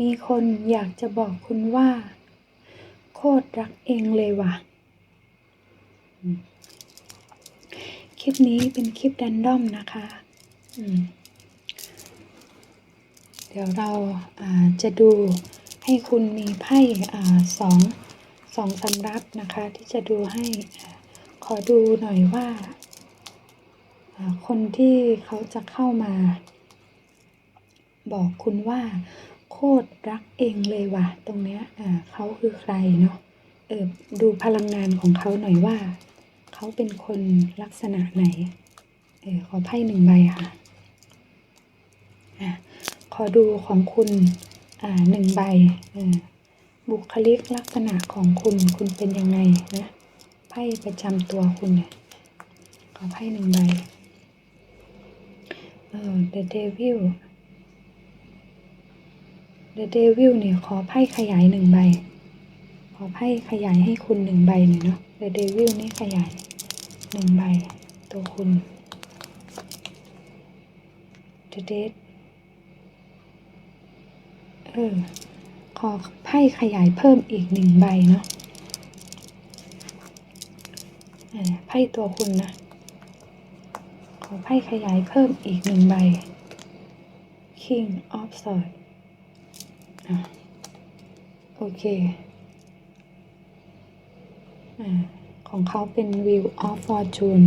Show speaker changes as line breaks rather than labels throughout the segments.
มีคนอยากจะบอกคุณว่า โคตรรักเองเลยว่ะ คลิปนี้เป็นคลิปแรนดอมนะคะเดี๋ยวเราจะดูให้คุณมีไพ่สองสองสำรับนะคะ ที่จะดูให้ขอดูหน่อยว่า คนที่เขาจะเข้ามา บอกคุณว่า โคตรรักเองเลยว่ะ ตรงเนี้ยอ่าเขาคือใครเนาะเออดูพลังงานของเขาหน่อยว่า เขาเป็นคนลักษณะไหนเออขอไพ่หนึ่งใบค่ะอะขอดูของคุณอ่าหนึ่งใบเออบุคลิกลักษณะของคุณคุณเป็นยังไงนะไพ่ประจำตัวคุณเนี่ยขอไพ่หนึ่งใบเออ The Devil The Devil เนี่ยขอไพ่ขยายหนึ่งใบ ขอไพ่ขยายให้คุณหนึ่งใบหน่อยเนาะ The Devil นี่ขยายหนึ่งใบตัวคุณ The Dead เออขอไพ่ขยายเพิ่มอีกหนึ่งใบเนาะไพ่ตัวคุณนะ ขอไพ่ขยายเพิ่มอีกหนึ่งใบ King of Swords อะ โอเคอของเขาเป็น Wheel of Fortune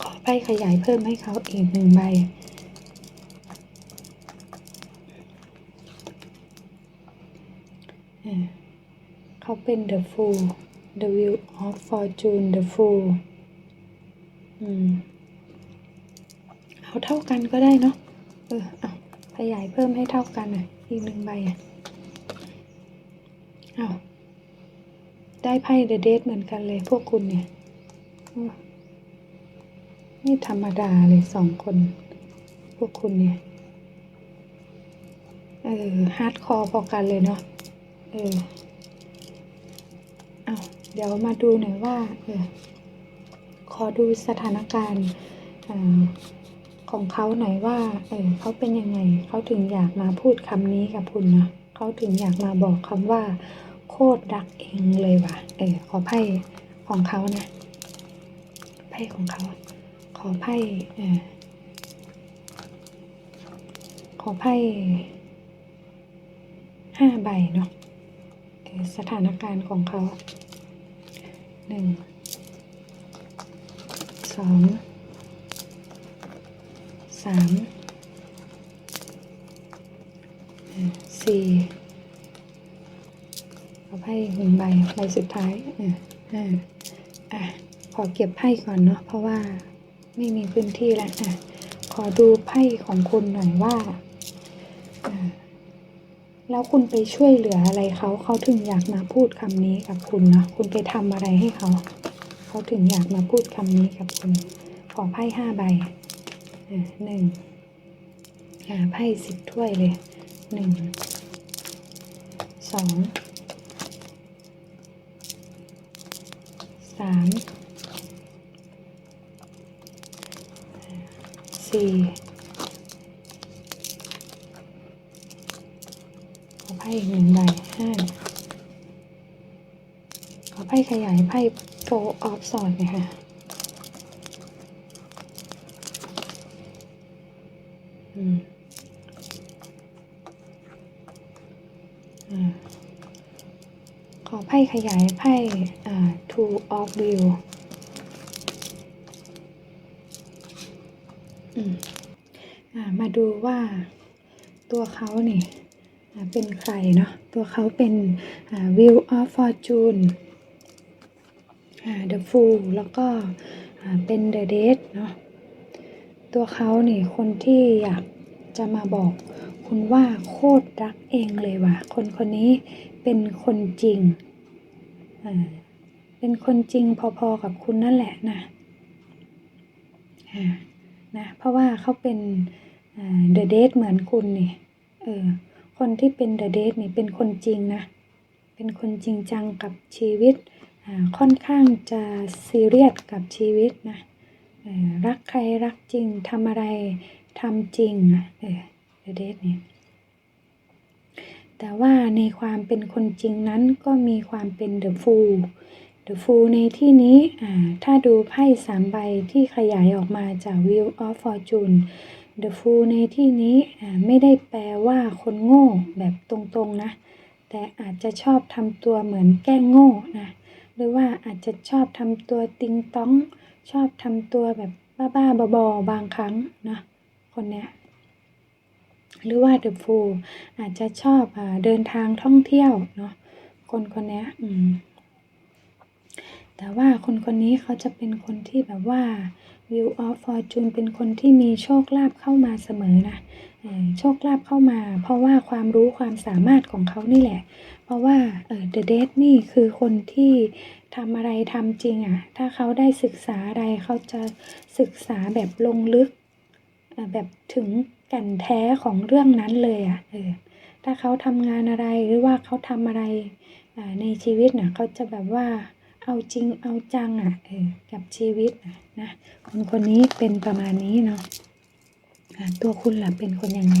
ขอไพ่ขยายเพิ่มให้เขาอีกหนึ่งใบ เขาเป็น The Fool The Wheel of Fortune The Fool เอาเท่ากันก็ได้เนาะ เออเอา ขยายเพิ่มให้เท่ากันอะ อีกหนึ่งใบอะเอาได้ไพ่เดอะเดทเหมือนกันเลยพวกคุณเนี่ยโอ้ไม่ธรรมดาเลยสองคน พวกคุณเนี่ย เออฮาร์ดคอร์พอกันเลยเนาะ เออ เอาเดี๋ยวมาดูหน่อยว่า เออ ขอดูสถานการณ์อ่า ของเขาหน่อยว่า เออเขาเป็นยังไง เขาถึงอยากมาพูดคำนี้กับคุณนะเขาถึงอยากมาบอกคำว่า โคตรรักเองเลยว่ะ เออขอไพ่ของเขานะไพ่ของเขา ขอไพ่เออขอไพ่ห้าใบเนาะเออสถานการณ์ของเขาหนึ่งสอง สามสี่เอาไพ่หนึ่งใบใบสุดท้ายอ่าห้าอะขอเก็บไพ่ก่อนเนาะเพราะว่าไม่มีพื้นที่แล้วอะขอดูไพ่ของคุณหน่อยว่าอ่าแล้วคุณไปช่วยเหลืออะไรเขาเขาถึงอยากมาพูดคำนี้กับคุณเนาะคุณไปทำอะไรให้เขา เขาถึงอยากมาพูดคำนี้กับคุณ ขอไพ่ห้าใบ หนึ่งอ่าไพ่สิบถ้วยเลยหนึ่งสองสามสี่ขอไพ่อีกหนึ่งใบห้าขอไพ่ขยายไพ่โฟออฟสอดหน่อยค่ะ อืมอ่า ขอไพ่ขยายไพ่ two of view มาดูว่าตัวเขาเนี่ยเป็นใครเนาะ ตัวเขาเป็นอ่า view of fortune the fool แล้วก็เป็น the dead เนาะ ตัวเขาเนี่ยคนที่อยากจะมาบอก คุณว่าโคตรรักเองเลยว่ะ คนคนนี้เป็นคนจริง อ่า เป็นคนจริงพอๆกับคุณนั่นแหละนะอ่านะ เพราะว่าเขาเป็นเดอะเดทเหมือนคุณนี่ เออ คนที่เป็นเดอะเดทนี่เป็นคนจริงนะ เป็นคนจริงจังกับชีวิต ค่อนข้างจะซีเรียสกับชีวิตนะรักใครรักจริงทำอะไรทำจริงอะ เออเดเดทเนี่ยแต่ว่าในความเป็นคนจริงนั้นก็มีความเป็น The Fool The Fool ในที่นี้อ่าถ้าดูไพ่สามใบที่ขยายออกมาจาก Wheel of Fortune The Fool ในที่นี้อ่าไม่ได้แปลว่าคนโง่แบบตรงๆนะ แต่อาจจะชอบทำตัวเหมือนแกล้งโง่นะหรือว่าอาจจะชอบทำตัวติงต้อง ชอบทำตัวแบบบ้าๆบอๆบางครั้งนะคนเนี้ย หรือว่า The Fool อาจจะชอบอเดินทางท่องเที่ยวเนาะคนคนนี้อืมแต่ว่าคนคนนี้เขาจะเป็นคนที่แบบว่า View of Fortune เป็นคนที่มีโชคลาภเข้ามาเสมอนะโชคลาภเข้ามา เพราะว่าความรู้ความสามารถของเขานี่แหละ เพราะว่าเออ The Dead นี่คือคนที่ทำอะไรทำจริงอะ่ะ ถ้าเขาได้ศึกษาอะไรเขาจะศึกษาแบบลงลึกแบบถึง ก่นแท้ของเรื่องนั้นเลยอะ่ะเออถ้าเขาทำงานอะไรหรือว่าเขาทำอะไรในชีวิตน่ะเขาจะแบบว่าเอาจริงเอาจังอะเออกับชีวิตนะนะคนคนนี้เป็นประมาณนี้เนาะตัวคุณล่ะเป็นคนยังไง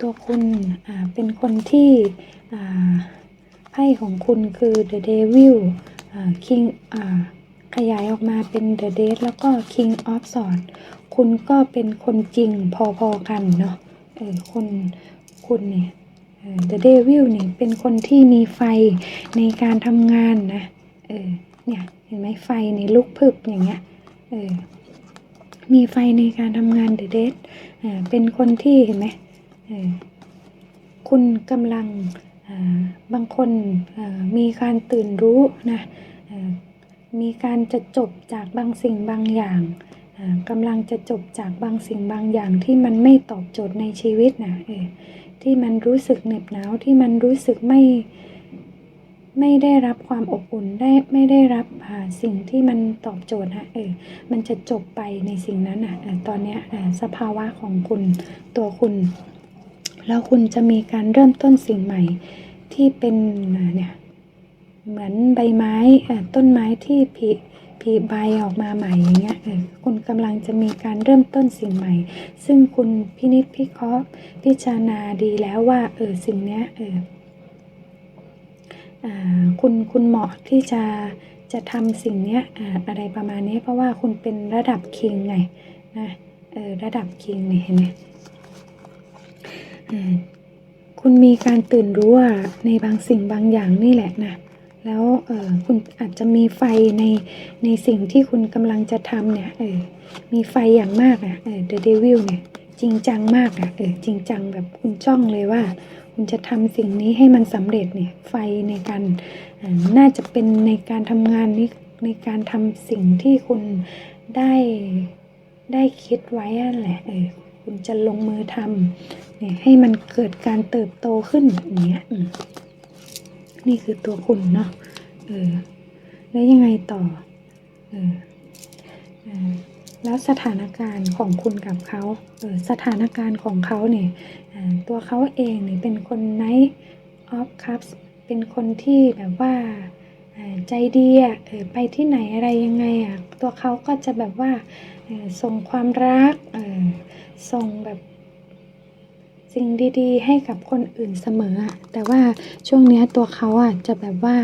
ตัวคุณอ่าเป็นคนที่ไพ่ของคุณคือ the devil อ king อ่าขยายออกมาเป็น the dead แล้วก็ king of swords คุณก็เป็นคนจริงพอๆกันเนาะเออคนคุณเนี่ยเออ the devil เนี่ยเป็นคนที่มีไฟในการทำงานนะเออเนี่ยเห็นไหมไฟในลุกพึบอย่างเงี้ยเออมีไฟในการทำงาน the dead อ่าเป็นคนที่เห็นไหมเออคุณกำลังอ่าบางคนอ่ามีการตื่นรู้นะออมีการจะจบจากบางสิ่งบางอย่างอ่า กำลังจะจบจากบางสิ่งบางอย่างที่มันไม่ตอบโจทย์ในชีวิตนะเออที่มันรู้สึกเหน็บหนาวที่มันรู้สึกไม่ไม่ได้รับความอบอุ่นได้ไม่ได้รับสิ่งที่มันตอบโจทย์ฮะเออมันจะจบไปในสิ่งนั้นอะเอ่อตอนนี้สภาวะของคุณตัวคุณ แล้วคุณจะมีการเริ่มต้นสิ่งใหม่ที่เป็นเนี่ยเหมือนใบไม้ต้นไม้ที่ผลิ ผลิใบออกมาใหม่อย่างเงี้ยคุณกำลังจะมีการเริ่มต้นสิ่งใหม่ ซึ่งคุณพินิจพิเคราะห์พิจารณาดีแล้วว่าเออสิ่งเนี้ยเออคุณคุณเหมาะที่จะจะทำสิ่งเนี้ยอ่าอะไรประมาณนี้ เพราะว่าคุณเป็นระดับคิงไงนะเออระดับคิงเนี่ยเห็นไหมคุณมีการตื่นรู้ในบางสิ่งบางอย่างนี่แหละนะ แล้วเออคุณอาจจะมีไฟในในสิ่งที่คุณกำลังจะทำเนี่ยเออมีไฟอย่างมากอะเออ The Devil เนี่ยจริงจังมากอะเออจริงจังแบบคุณจ้องเลยว่า คุณจะทำสิ่งนี้ให้มันสำเร็จเนี่ยไฟในการอ่าน่าจะเป็นในการทำงานนี้ในการทำสิ่งที่คุณได้ได้คิดไว้นั่นแหละเออคุณจะลงมือทำเนี่ยให้มันเกิดการเติบโตขึ้นอย่างเงี้ย นี่คือตัวคุณเนาะเออแล้วยังไงต่อเออเออแล้วสถานการณ์ของคุณกับเขาเออสถานการณ์ของเขาเนี่ยตัวเขาเองเนี่ยเป็นคน Knight of Cups เป็นคนที่แบบว่าใจดีอะเออไปที่ไหนอะไรยังไงอะตัวเขาก็จะแบบว่าส่งความรักส่งแบบ สิ่งดีๆ ให้กับคนอื่นเสมอ แต่ว่าช่วงเนี้ยตัวเขาอะจะแบบว่า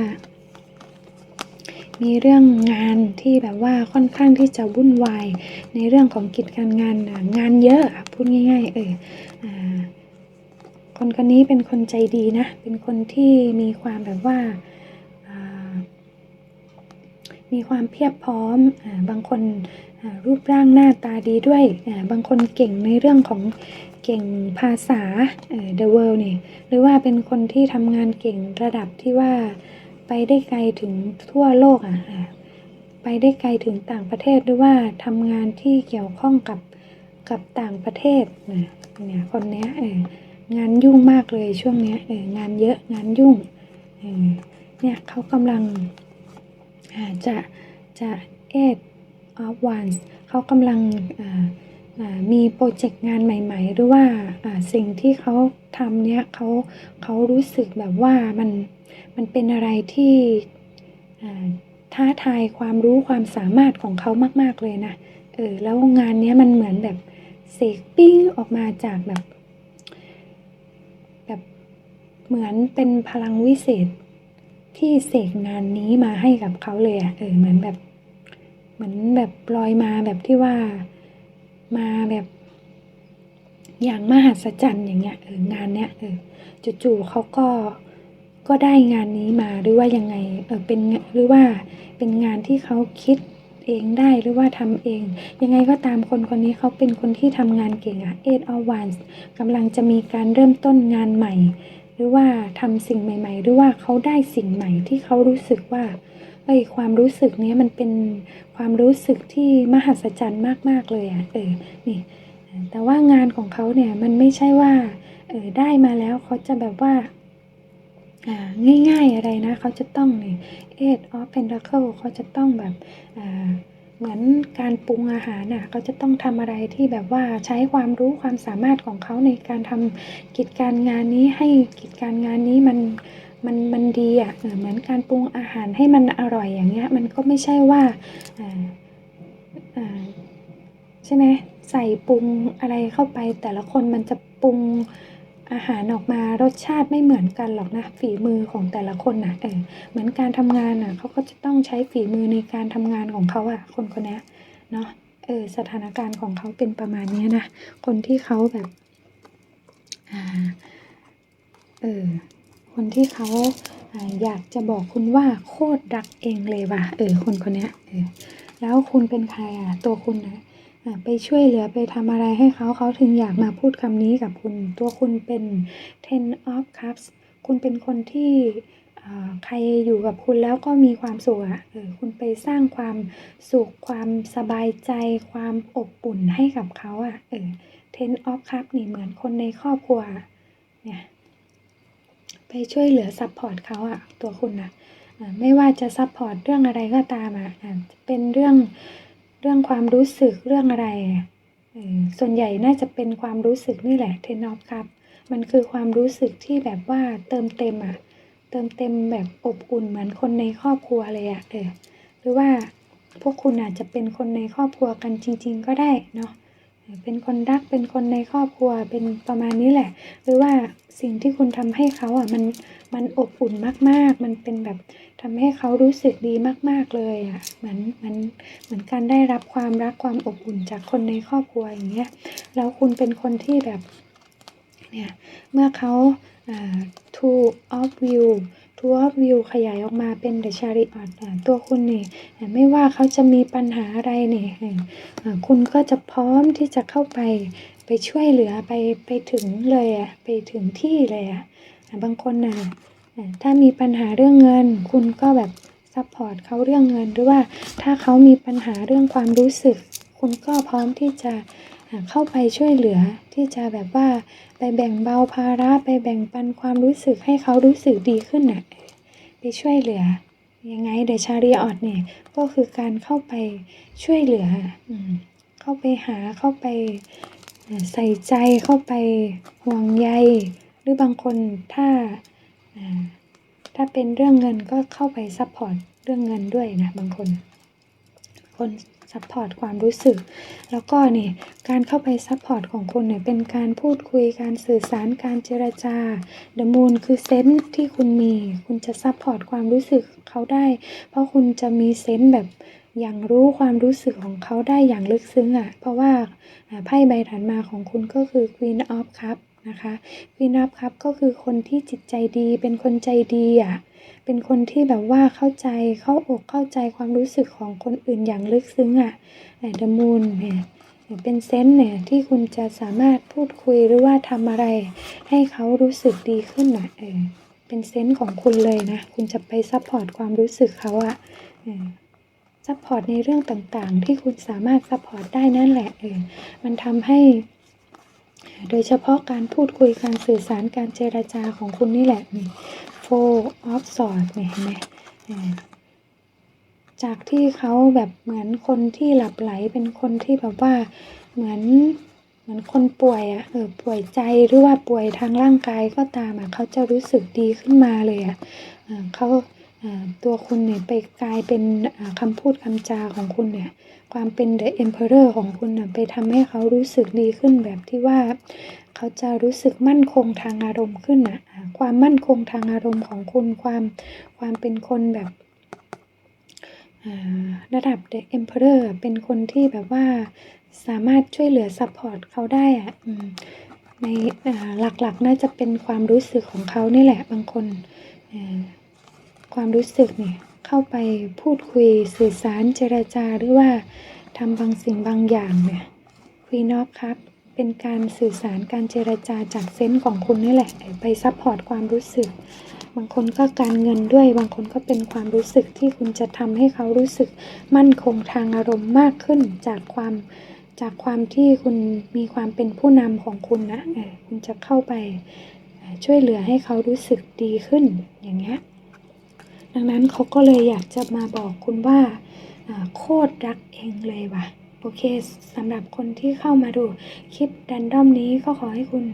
มีเรื่องงานที่แบบว่าค่อนข้างที่จะวุ่นวาย ในเรื่องของกิจการงานงานเยอะพูดง่าย ๆ เอออ่คนคนนี้เป็นคนใจดีนะ เป็นคนที่มีความแบบว่ามีความเพียบพร้อมอบางคนรูปร่างหน้าตาดีด้วย บางคนเก่งในเรื่องของ เก่งภาษา the world เนี่ยหรือว่าเป็นคนที่ทำงานเก่งระดับที่ว่าไปได้ไกลถึงทั่วโลกอะไปได้ไกลถึงต่างประเทศหรือว่าทำงานที่เกี่ยวข้องกับกับต่างประเทศนะเนี่ยคนเนี้ยงานยุ่งมากเลยช่วงเนี้ยงานเยอะงานยุ่งเนี่ยเขากำลังจะจะเอ็ดออฟวันเขากำลังอ่าอ่า มีโปรเจกต์งานใหม่ ๆ หรือว่าสิ่งที่เขาทำเนี่ยเขาเขารู้สึกแบบว่ามันมันเป็นอะไรที่ท้าทายความรู้ความสามารถของเขามาก ๆเลยนะเออแล้วงานเนี้ยมันเหมือนแบบเสกปิ้งออกมาจากแบบ แบบเหมือนเป็นพลังวิเศษที่เสกงานนี้มาให้กับเขาเลยอะเออเหมือนแบบ เหมือนแบบลอยมาแบบที่ว่า มาแบบอย่างมหัศจรรย์อย่างเงี้ยเอองานเนี้ยเออจู่ๆเขาก็ก็ได้งานนี้มาหรือว่ายังไงเออเป็นหรือว่าเป็นงานที่เขาคิดเองได้หรือว่าทำเอง ยังไงก็ตามคนคนนี้เขาเป็นคนที่ทำงานเก่งอะ8 of Wands กำลังจะมีการเริ่มต้นงานใหม่ หรือว่าทำสิ่งใหม่ ๆ หรือว่าเขาได้สิ่งใหม่ที่เขารู้สึกว่า เอ้ความรู้สึกเนี้ยมันเป็นความรู้สึกที่มหัศจรรย์มาก ๆ เลยอะเออนี่แต่ว่างานของเขาเนี่ยมันไม่ใช่ว่าเออได้มาแล้วเขาจะแบบว่าอ่าง่ายๆอะไรนะเขาจะต้องเนี่ย Eight of Pentacle เขาจะต้องแบบเหมือนการปรุงอาหารน่ะเขาจะต้องทำอะไรที่แบบว่าใช้ความรู้ความสามารถของเขาในการทำกิจการงานนี้ให้กิจการงานนี้มัน มันมันดีอะเหมือนการปรุงอาหารให้มันอร่อยอย่างเงี้ยมันก็ไม่ใช่ว่าใช่ไหมใส่ปรุงอะไรเข้าไป แต่ละคนมันจะปรุงอาหารออกมารสชาติไม่เหมือนกันหรอกนะฝีมือของแต่ละคนนะเออเหมือนการทำงานน่ะเขาก็จะต้องใช้ฝีมือในการทำงานของเขาอะคนคนนี้เนาะเออสถานการณ์ของเขาเป็นประมาณนี้นะคนที่เขาแบบอ่าเออ คนที่เขาอยากจะบอกคุณว่าโคตรรักเองเลยว่ะเออคนคนนี้เออแล้วคุณเป็นใครอะตัวคุณนะไปช่วยเหลือไปทำอะไรให้เขาเขาถึงอยากมาพูดคำนี้กับคุณ ตัวคุณเป็น ten of cups คุณเป็นคนที่ใครอยู่กับคุณแล้วก็มีความสุขอะเออคุณไปสร้างความสุขความสบายใจ ความอบอุ่นให้กับเขาอะเออ ten of cups นี่เหมือนคนในครอบครัวเนี่ย ไปช่วยเหลือซัพพอร์ตเขาอะตัวคุณนะอ่าไม่ว่าจะซัพพอร์ตเรื่องอะไรก็ตามอะเป็นเรื่องเรื่องความรู้สึกเรื่องอะไรส่วนใหญ่น่าจะเป็นความรู้สึกนี่แหละเทนอฟครับมันคือความรู้สึกที่แบบว่าเติมเต็มอะเติมเต็มแบบอบอุ่นเหมือนคนในครอบครัวเลยอะเออหรือว่าพวกคุณอาจจะเป็นคนในครอบครัวกันจริง ๆ ก็ได้เนาะ เป็นคนรักเป็นคนในครอบครัวเป็นประมาณนี้แหละ หรือว่าสิ่งที่คุณทำให้เขาอะมันมันอบอุ่นมาก ๆ มันเป็นแบบทำให้เขารู้สึกดีมาก ๆเลยอะเหมือนเหมือนเหมือนการได้รับความรักความอบอุ่นจากคนในครอบครัวอย่างเงี้ยแล้วคุณเป็นคนที่แบบเนี่ยเมื่อเขาอ่า two of view two of view ขยายออกมาเป็น the chariot อ่าตัวคุณเนี่อ่าไม่ว่าเขาจะมีปัญหาอะไรเนี่ยคุณก็จะพร้อมที่จะเข้าไปไปช่วยเหลือไปไปถึงเลยอะไปถึงที่เลยอะอะบางคนน่ะอะถ้ามีปัญหาเรื่องเงิน คุณก็แบบซัพพอร์ตเขาเรื่องเงินหรือว่าถ้าเขามีปัญหาเรื่องความรู้สึก คุณก็พร้อมที่จะ เข้าไปช่วยเหลือที่จะแบบว่าไปแบ่งเบาภาระไปแบ่งปันความรู้สึกให้เขารู้สึกดีขึ้นน่ะไปช่วยเหลือยังไงเดชาริออดเนี่ยก็คือการเข้าไปช่วยเหลืออเข้าไปหาเข้าไปใส่ใจเข้าไปห่วงใย หรือบางคนถ้าถ้าเป็นเรื่องเงินก็เข้าไปซัพพอร์ตเรื่องเงินด้วยนะบางคน คน ซัพพอร์ตความรู้สึก แล้วก็เนี่ยการเข้าไปซัพพอร์ตของคุณเนี่ยเป็นการพูดคุยการสื่อสารการเจรจา The Moon คือเซนส์ที่คุณมี คุณจะซัพพอร์ตความรู้สึกเขาได้ เพราะคุณจะมีเซนส์แบบอย่างรู้ความรู้สึกของเขาได้อย่างลึกซึ้งอะ เพราะว่าไพ่ใบถัดมาของคุณก็คือ Queen of Cup นะคะ Queen of Cup ก็คือคนที่จิตใจดีเป็นคนใจดีอะ เป็นคนที่แบบว่าเข้าใจเข้าอกเข้าใจความรู้สึกของคนอื่นอย่างลึกซึ้งอะแต่ The Moon เนี่ยเป็นเซนส์เนี่ยที่คุณจะสามารถพูดคุยหรือว่าทำอะไร ให้เขารู้สึกดีขึ้นอะเออเป็นเซนส์ของคุณเลยนะ คุณจะไปซัพพอร์ตความรู้สึกเขาอะเออซัพพอร์ตในเรื่องต่างๆ ที่คุณสามารถซัพพอร์ตได้นั่นแหละเออมันทำให้โดยเฉพาะการพูดคุยการสื่อสารการเจรจาของคุณนี่แหละ นี่ four of sword เนี่ยเห็นไหมจากที่เขาแบบเหมือนคนที่หลับไหลเป็นคนที่แบบว่าเหมือนเหมือนคนป่วยอะ่ะเออป่วยใจหรือว่าป่วยทางร่างกายก็ตามอะ่ะเขาจะรู้สึกดีขึ้นมาเลยอะ่ะเขา ตัวคุณเนี่ยไปกลายเป็นอ่าคำพูดคำจาของคุณเนี่ย ความเป็น the emperor ของคุณน่ะไปทำให้เขารู้สึกดีขึ้นแบบที่ว่า เขาจะรู้สึกมั่นคงทางอารมณ์ขึ้นน่ะความมั่นคงทางอารมณ์ของคุณความความเป็นคนแบบระดับ The Emperor เป็นคนที่แบบว่าสามารถช่วยเหลือซัพพอร์ตเขาได้อะในหลักๆน่าจะเป็นความรู้สึกของเขานี่แหละบางคน ความรู้สึกเนี่ยเข้าไปพูดคุยสื่อสารเจรจาหรือว่าทำบางสิ่งบางอย่างเนี่ย Queen of Cup เป็นการสื่อสารการเจรจาจากเซนส์ของคุณนี่แหละ ไปซัพพอร์ตความรู้สึก บางคนก็การเงินด้วย บางคนก็เป็นความรู้สึกที่คุณจะทำให้เขารู้สึกมั่นคงทางอารมณ์มากขึ้นจากความจากความที่คุณมีความเป็นผู้นำของคุณนะคุณจะเข้าไปช่วยเหลือให้เขารู้สึกดีขึ้นอย่างเงี้ย ดังนั้นเขาก็เลยอยากจะมาบอกคุณว่าโคตรรักเองเลยว่ะโอเคสำหรับคนที่เข้ามาดูคลิปดันดอมนี้ก็ขอให้คุณ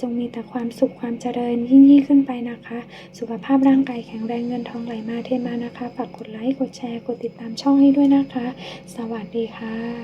จงมีแต่ความสุขความเจริญยิ่งยิ่งขึ้นไปนะคะ สุขภาพร่างกายแข็งแรงเงินทองไหลมาเทมานะคะฝากกดไลค์กดแชร์กดติดตามช่องให้ด้วยนะคะ สวัสดีค่ะ